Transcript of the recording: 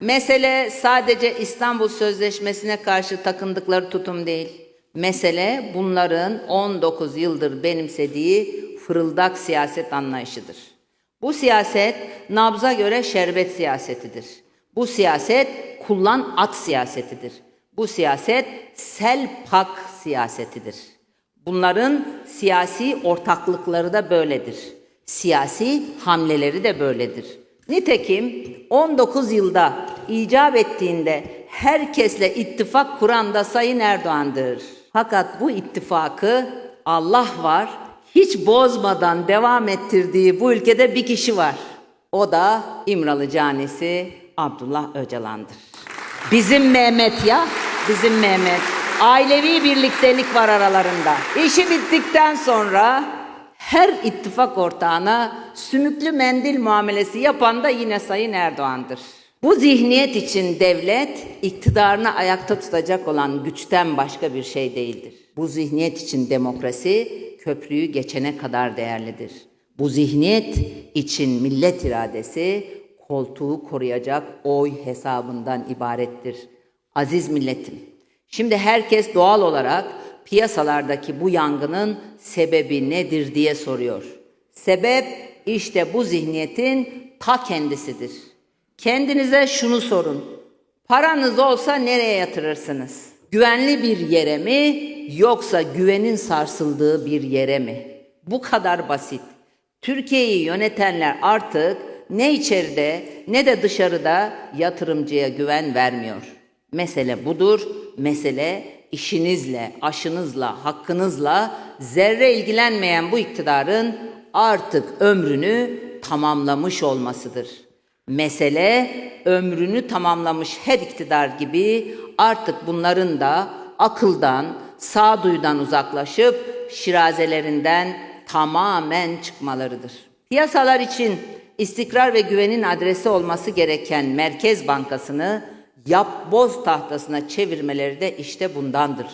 Mesele sadece İstanbul Sözleşmesi'ne karşı takındıkları tutum değil. Mesele bunların 19 yıldır benimsediği fırıldak siyaset anlayışıdır. Bu siyaset nabza göre şerbet siyasetidir. Bu siyaset kullan at siyasetidir. Bu siyaset selpak siyasetidir. Bunların siyasi ortaklıkları da böyledir. Siyasi hamleleri de böyledir. Nitekim 19 yılda icap ettiğinde herkesle ittifak kuran da Sayın Erdoğan'dır. Fakat bu ittifakı Allah var, hiç bozmadan devam ettirdiği bu ülkede bir kişi var. O da İmralı canisi Abdullah Öcalan'dır. Bizim Mehmet ya, bizim Mehmet. Ailevi birliktelik var aralarında. İşi bittikten sonra her ittifak ortağına sümüklü mendil muamelesi yapan da yine Sayın Erdoğan'dır. Bu zihniyet için devlet iktidarını ayakta tutacak olan güçten başka bir şey değildir. Bu zihniyet için demokrasi köprüyü geçene kadar değerlidir. Bu zihniyet için millet iradesi koltuğu koruyacak oy hesabından ibarettir. Aziz milletim, şimdi herkes doğal olarak piyasalardaki bu yangının sebebi nedir diye soruyor. Sebep işte bu zihniyetin ta kendisidir. Kendinize şunu sorun. Paranız olsa nereye yatırırsınız? Güvenli bir yere mi yoksa güvenin sarsıldığı bir yere mi? Bu kadar basit. Türkiye'yi yönetenler artık ne içeride ne de dışarıda yatırımcıya güven vermiyor. Mesele budur. Mesele işinizle, aşınızla, hakkınızla zerre ilgilenmeyen bu iktidarın artık ömrünü tamamlamış olmasıdır. Mesele ömrünü tamamlamış her iktidar gibi artık bunların da akıldan, sağduyudan uzaklaşıp şirazelerinden tamamen çıkmalarıdır. Piyasalar için istikrar ve güvenin adresi olması gereken Merkez Bankası'nı yap boz tahtasına çevirmeleri de işte bundandır.